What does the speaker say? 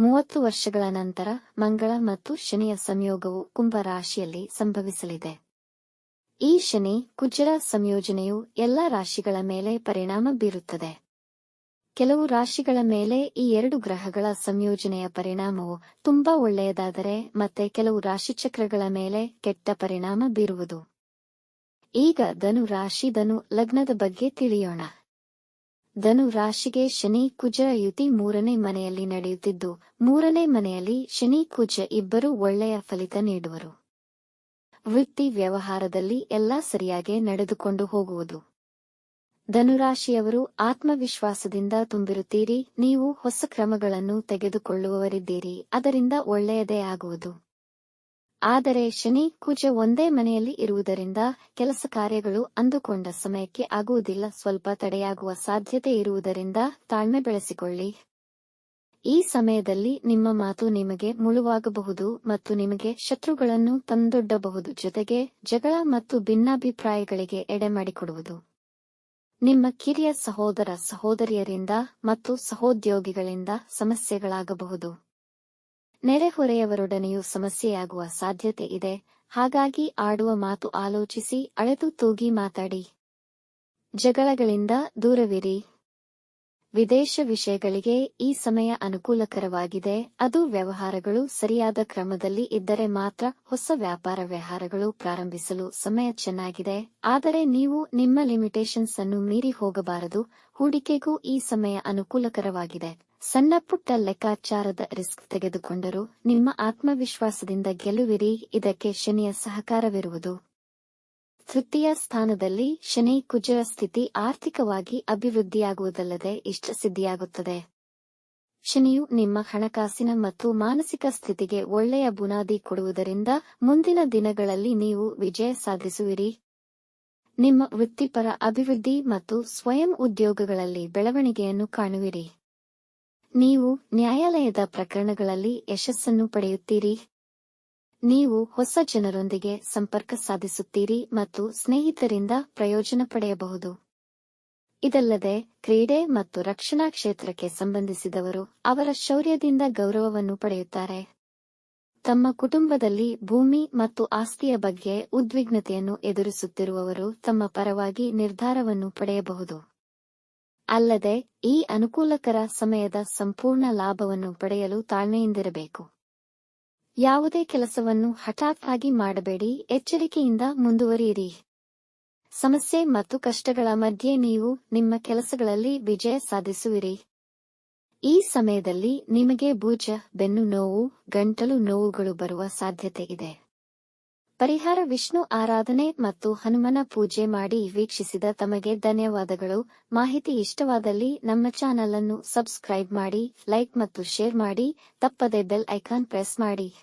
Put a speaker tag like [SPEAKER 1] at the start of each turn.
[SPEAKER 1] ಮೂವತ್ತು ವರ್ಷಗಳ ನಂತರ ಮಂಗಳ ಮತ್ತು ಶನಿಯ ಸಂಯೋಗವು ಕುಂಭ ರಾಶಿಯಲ್ಲಿ ಸಂಭವಿಸಲಿದೆ. ಈ ಶನಿ ಕುಜರ ಸಂಯೋಜನೆಯು ಎಲ್ಲ ರಾಶಿಗಳ ಮೇಲೆ ಪರಿಣಾಮ ಬೀರುತ್ತದೆ. ಕೆಲವು ರಾಶಿಗಳ ಮೇಲೆ ಈ ಎರಡು ಗ್ರಹಗಳ ಸಂಯೋಜನೆಯ ಪರಿಣಾಮವು ತುಂಬಾ ಒಳ್ಳೆಯದಾದರೆ ಮತ್ತೆ ಕೆಲವು ರಾಶಿಚಕ್ರಗಳ ಮೇಲೆ ಕೆಟ್ಟ ಪರಿಣಾಮ ಬೀರುವುದು. ಈಗ ಧನು ರಾಶಿ ಧನು ಲಗ್ನದ ಬಗ್ಗೆ ತಿಳಿಯೋಣ. ಧನು ರಾಶಿಗೆ ಶನಿ ಕುಜ ಯುತಿ ಮೂರನೇ ಮನೆಯಲ್ಲಿ ನಡೆಯುತ್ತಿದ್ದು, ಮೂರನೇ ಮನೆಯಲ್ಲಿ ಶನಿ ಕುಜ ಇಬ್ಬರು ಒಳ್ಳೆಯ ಫಲಿತ ನೀಡುವರು. ವೃತ್ತಿ ವ್ಯವಹಾರದಲ್ಲಿ ಎಲ್ಲಾ ಸರಿಯಾಗಿ ನಡೆದುಕೊಂಡು ಹೋಗುವುದು. ಧನುರಾಶಿಯವರು ಆತ್ಮವಿಶ್ವಾಸದಿಂದ ತುಂಬಿರುತ್ತೀರಿ, ನೀವು ಹೊಸ ಕ್ರಮಗಳನ್ನು ತೆಗೆದುಕೊಳ್ಳುವವರಿದ್ದೀರಿ, ಅದರಿಂದ ಒಳ್ಳೆಯದೇ ಆಗುವುದು. ಆದರೆ ಶನಿ ಕುಜ ಒಂದೇ ಮನೆಯಲ್ಲಿ ಇರುವುದರಿಂದ ಕೆಲಸ ಕಾರ್ಯಗಳು ಅಂದುಕೊಂಡ ಸಮಯಕ್ಕೆ ಆಗುವುದಿಲ್ಲ. ಸ್ವಲ್ಪ ತಡೆಯಾಗುವ ಸಾಧ್ಯತೆ ಇರುವುದರಿಂದ ತಾಳ್ಮೆ ಬೆಳೆಸಿಕೊಳ್ಳಿ. ಈ ಸಮಯದಲ್ಲಿ ನಿಮ್ಮ ಮಾತು ನಿಮಗೆ ಮುಳುವಾಗಬಹುದು ಮತ್ತು ನಿಮಗೆ ಶತ್ರುಗಳನ್ನು ತಂದೊಡ್ಡಬಹುದು. ಜೊತೆಗೆ ಜಗಳ ಮತ್ತು ಭಿನ್ನಾಭಿಪ್ರಾಯಗಳಿಗೆ ಎಡೆಮಾಡಿಕೊಡುವುದು. ನಿಮ್ಮ ಕಿರಿಯ ಸಹೋದರ ಸಹೋದರಿಯರಿಂದ ಮತ್ತು ಸಹೋದ್ಯೋಗಿಗಳಿಂದ ಸಮಸ್ಯೆಗಳಾಗಬಹುದು. ನೆರೆಹೊರೆಯವರೊಡನೆಯೂ ಸಮಸ್ಯೆಯಾಗುವ ಸಾಧ್ಯತೆ ಇದೆ. ಹಾಗಾಗಿ ಆಡುವ ಮಾತು ಆಲೋಚಿಸಿ, ಅಳೆದು ತೂಗಿ ಮಾತಾಡಿ. ಜಗಳಗಳಿಂದ ದೂರವಿರಿ. ವಿದೇಶ ವಿಷಯಗಳಿಗೆ ಈ ಸಮಯ ಅನುಕೂಲಕರವಾಗಿದೆ. ಅದು ವ್ಯವಹಾರಗಳು ಸರಿಯಾದ ಕ್ರಮದಲ್ಲಿ ಇದ್ದರೆ ಮಾತ್ರ ಹೊಸ ವ್ಯಾಪಾರ ವ್ಯವಹಾರಗಳು ಪ್ರಾರಂಭಿಸಲು ಸಮಯ ಚೆನ್ನಾಗಿದೆ. ಆದರೆ ನೀವು ನಿಮ್ಮ ಲಿಮಿಟೇಷನ್ಸ್ ಅನ್ನು ಮೀರಿ ಹೋಗಬಾರದು. ಹೂಡಿಕೆಗೂ ಈ ಸಮಯ ಅನುಕೂಲಕರವಾಗಿದೆ. ಸಣ್ಣ ಪುಟ್ಟ ಲೆಕ್ಕಾಚಾರದ ರಿಸ್ಕ್ ತೆಗೆದುಕೊಂಡರೂ ನಿಮ್ಮ ಆತ್ಮವಿಶ್ವಾಸದಿಂದ ಗೆಲುವಿರಿ ಇದಕ್ಕೆ ಶನಿಯ ಸಹಕಾರವಿರುವುದು. ತೃತೀಯ ಸ್ಥಾನದಲ್ಲಿ ಶನಿ ಕುಜರ ಸ್ಥಿತಿ ಆರ್ಥಿಕವಾಗಿ ಅಭಿವೃದ್ಧಿಯಾಗುವುದಲ್ಲದೆ ಇಷ್ಟಸಿದ್ಧಿಯಾಗುತ್ತದೆ. ಶನಿಯು ನಿಮ್ಮ ಹಣಕಾಸಿನ ಮತ್ತು ಮಾನಸಿಕ ಸ್ಥಿತಿಗೆ ಒಳ್ಳೆಯ ಬುನಾದಿ ಕೊಡುವುದರಿಂದ ಮುಂದಿನ ದಿನಗಳಲ್ಲಿ ನೀವು ವಿಜಯ ಸಾಧಿಸುವಿರಿ. ನಿಮ್ಮ ವೃತ್ತಿಪರ ಅಭಿವೃದ್ಧಿ ಮತ್ತು ಸ್ವಯಂ ಉದ್ಯೋಗಗಳಲ್ಲಿ ಬೆಳವಣಿಗೆಯನ್ನು ಕಾಣುವಿರಿ. ನೀವು ನ್ಯಾಯಾಲಯದ ಪ್ರಕರಣಗಳಲ್ಲಿ ಯಶಸ್ಸನ್ನು ಪಡೆಯುತ್ತೀರಿ. ನೀವು ಹೊಸ ಜನರೊಂದಿಗೆ ಸಂಪರ್ಕ ಸಾಧಿಸುತ್ತೀರಿ ಮತ್ತು ಸ್ನೇಹಿತರಿಂದ ಪ್ರಯೋಜನ ಪಡೆಯಬಹುದು. ಇದಲ್ಲದೆ, ಕ್ರೀಡೆ ಮತ್ತು ರಕ್ಷಣಾ ಕ್ಷೇತ್ರಕ್ಕೆ ಸಂಬಂಧಿಸಿದವರು ಅವರ ಶೌರ್ಯದಿಂದ ಗೌರವವನ್ನು ಪಡೆಯುತ್ತಾರೆ. ತಮ್ಮ ಕುಟುಂಬದಲ್ಲಿ ಭೂಮಿ ಮತ್ತು ಆಸ್ತಿಯ ಬಗ್ಗೆ ಉದ್ವಿಗ್ನತೆಯನ್ನು ಎದುರಿಸುತ್ತಿರುವವರು ತಮ್ಮ ಪರವಾಗಿ ನಿರ್ಧಾರವನ್ನು ಪಡೆಯಬಹುದು. ಅಲ್ಲದೆ, ಈ ಅನುಕೂಲಕರ ಸಮಯದ ಸಂಪೂರ್ಣ ಲಾಭವನ್ನು ಪಡೆಯಲು ತಾಳ್ಮೆಯಿಂದಿರಬೇಕು. ಯಾವುದೇ ಕೆಲಸವನ್ನು ಹಠಾತ್ ಆಗಿ ಮಾಡಬೇಡಿ, ಎಚ್ಚರಿಕೆಯಿಂದ ಮುಂದುವರಿಯಿರಿ. ಸಮಸ್ಯೆ ಮತ್ತು ಕಷ್ಟಗಳ ಮಧ್ಯೆ ನೀವು ನಿಮ್ಮ ಕೆಲಸಗಳಲ್ಲಿ ವಿಜಯ ಸಾಧಿಸುವಿರಿ. ಈ ಸಮಯದಲ್ಲಿ ನಿಮಗೆ ಭುಜ ಬೆನ್ನು ನೋವು, ಗಂಟಲು ನೋವುಗಳು ಬರುವ ಸಾಧ್ಯತೆ ಇದೆ. ಪರಿಹಾರ ವಿಷ್ಣು ಆರಾಧನೆ ಮತ್ತು ಹನುಮನ ಪೂಜೆ ಮಾಡಿ ವೀಕ್ಷಿಸಿದ ತಮಗೆ ಧನ್ಯವಾದಗಳು. ಮಾಹಿತಿ ಇಷ್ಟವಾದಲ್ಲಿ ನಮ್ಮ ಚಾನಲ್ ಅನ್ನು ಸಬ್ಸ್ಕ್ರೈಬ್ ಮಾಡಿ, ಲೈಕ್ ಮತ್ತು ಶೇರ್ ಮಾಡಿ, ತಪ್ಪದೆ ಬೆಲ್ ಐಕಾನ್ ಪ್ರೆಸ್ ಮಾಡಿ.